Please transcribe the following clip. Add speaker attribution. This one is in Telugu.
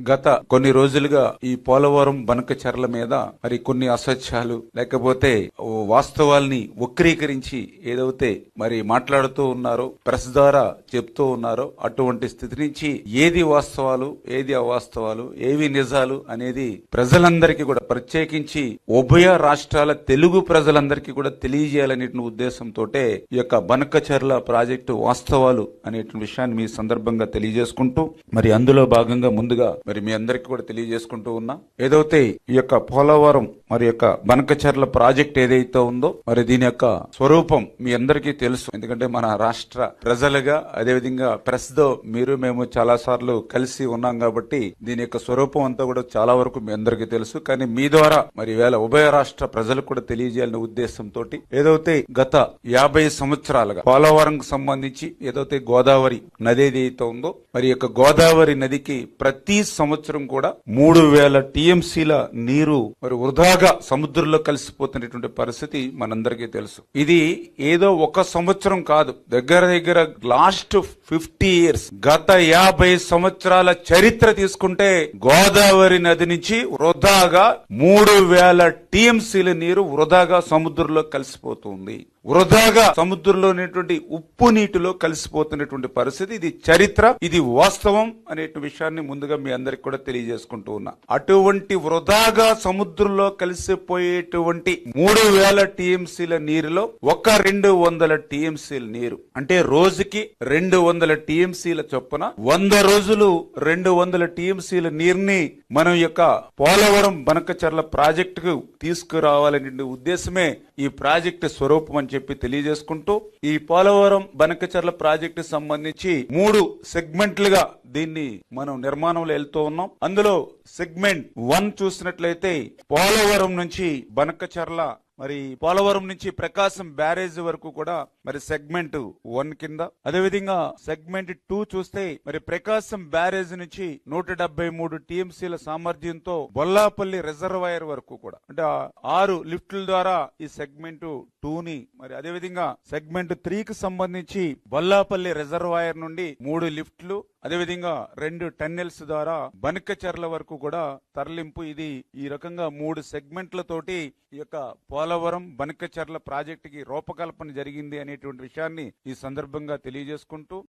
Speaker 1: గత కొన్ని రోజులుగా ఈ పోలవరం బనకచర్ల మీద మరి కొన్ని అసత్యాలు లేకపోతే ఓ వాస్తవాల్ని వక్రీకరించి ఏదైతే మరి మాట్లాడుతూ ఉన్నారో ప్రెస్ ద్వారా చెప్తూ ఉన్నారో అటువంటి స్థితి నుంచి ఏది వాస్తవాలు ఏది అవాస్తవాలు ఏవి నిజాలు అనేది ప్రజలందరికీ కూడా ప్రత్యేకించి ఉభయ రాష్ట్రాల తెలుగు ప్రజలందరికీ కూడా తెలియజేయాలనే ఉద్దేశంతో ఈ యొక్క బనకచర్ల ప్రాజెక్టు వాస్తవాలు అనేటువంటి విషయాన్ని మీ సందర్భంగా తెలియజేసుకుంటూ మరి అందులో భాగంగా ముందుగా మరి మీ అందరికీ కూడా తెలియజేసుకుంటూ ఉన్నా ఏదైతే ఈ యొక్క పోలవరం మరి యొక్క బనకచర్ల ప్రాజెక్ట్ ఏదైతే ఉందో మరి దీని యొక్క స్వరూపం మీ అందరికీ తెలుసు. ఎందుకంటే మన రాష్ట్ర ప్రజలుగా అదేవిధంగా ప్రెస్తో మీరు మేము చాలా సార్లు కలిసి ఉన్నాం కాబట్టి దీని యొక్క స్వరూపం అంతా కూడా చాలా వరకు మీ అందరికీ తెలుసు. కానీ మీ ద్వారా మరి వేళ ఉభయ రాష్ట్ర ప్రజలకు కూడా తెలియజేయాలనే ఉద్దేశంతో ఏదైతే గత యాభై సంవత్సరాలుగా పోలవరం సంబంధించి ఏదైతే గోదావరి నది ఏదైతే ఉందో మరి యొక్క గోదావరి నదికి ప్రతి సంవత్సరం కూడా మూడు వేల టీఎంసీల నీరు మరి వృధాగా సముద్రంలో కలిసిపోతున్నటువంటి పరిస్థితి మనందరికీ తెలుసు. ఇది ఏదో ఒక సంవత్సరం కాదు. దగ్గర దగ్గర లాస్ట్ ఫిఫ్టీ ఇయర్స్ గత యాభై సంవత్సరాల చరిత్ర తీసుకుంటే గోదావరి నది నుంచి వృధాగా మూడు వేల టీఎంసీల నీరు వృధాగా సముద్రంలో కలిసిపోతుంది. వృధాగా సముద్రంలోనేటువంటి ఉప్పు నీటిలో కలిసిపోతున్నటువంటి పరిస్థితి ఇది చరిత్ర ఇది వాస్తవం అనే విషయాన్ని ముందుగా మీ అందరికి కూడా తెలియజేసుకుంటూ ఉన్నా. అటువంటి వృధాగా సముద్రంలో కలిసిపోయేటువంటి మూడు వేల టీఎంసీల నీరులో ఒక రెండు వందల టీఎంసీల నీరు అంటే రోజుకి రెండు వందల టీఎంసీల చొప్పున వంద రోజులు రెండు వందల టీఎంసీల నీరుని మనం యొక్క పోలవరం బనకచర్ల ప్రాజెక్టుకు తీసుకురావాలనే ఉద్దేశమే ఈ ప్రాజెక్టు స్వరూపం అని చెప్పి తెలియజేసుకుంటూ ఈ పోలవరం బనకచర్ల ప్రాజెక్టు సంబంధించి మూడు సెగ్మెంట్లుగా దీన్ని మనం నిర్మాణంలో వెళ్తూ ఉన్నాం. అందులో సెగ్మెంట్ వన్ చూసినట్లయితే పోలవరం నుంచి బనకచర్ల మరి పోలవరం నుంచి ప్రకాశం బ్యారేజ్ వరకు కూడా మరి సెగ్మెంట్ వన్ కింద. అదేవిధంగా సెగ్మెంట్ టూ చూస్తే మరి ప్రకాశం బ్యారేజ్ నుంచి నూట డెబ్బై మూడు టీఎంసీల సామర్థ్యంతో బొల్లాపల్లి రిజర్వాయర్ వరకు కూడా. అంటే ఆరు లిఫ్ట్ల ద్వారా ఈ సెగ్మెంట్ టూ ని మరి అదేవిధంగా సెగ్మెంట్ త్రీ కి సంబంధించి బొల్లాపల్లి రిజర్వాయర్ నుండి మూడు లిఫ్ట్లు అదేవిధంగా రెండు టన్నెల్స్ ద్వారా బనకచెర్ల వరకు కూడా తరలింపు ఇది ఈ రకంగా మూడు సెగ్మెంట్లతోటి ఈ యొక్క పోలవరం బనకచెర్ల ప్రాజెక్టుకి రూపకల్పన జరిగింది అనేటువంటి విషయాన్ని ఈ సందర్భంగా తెలియజేసుకుంటూ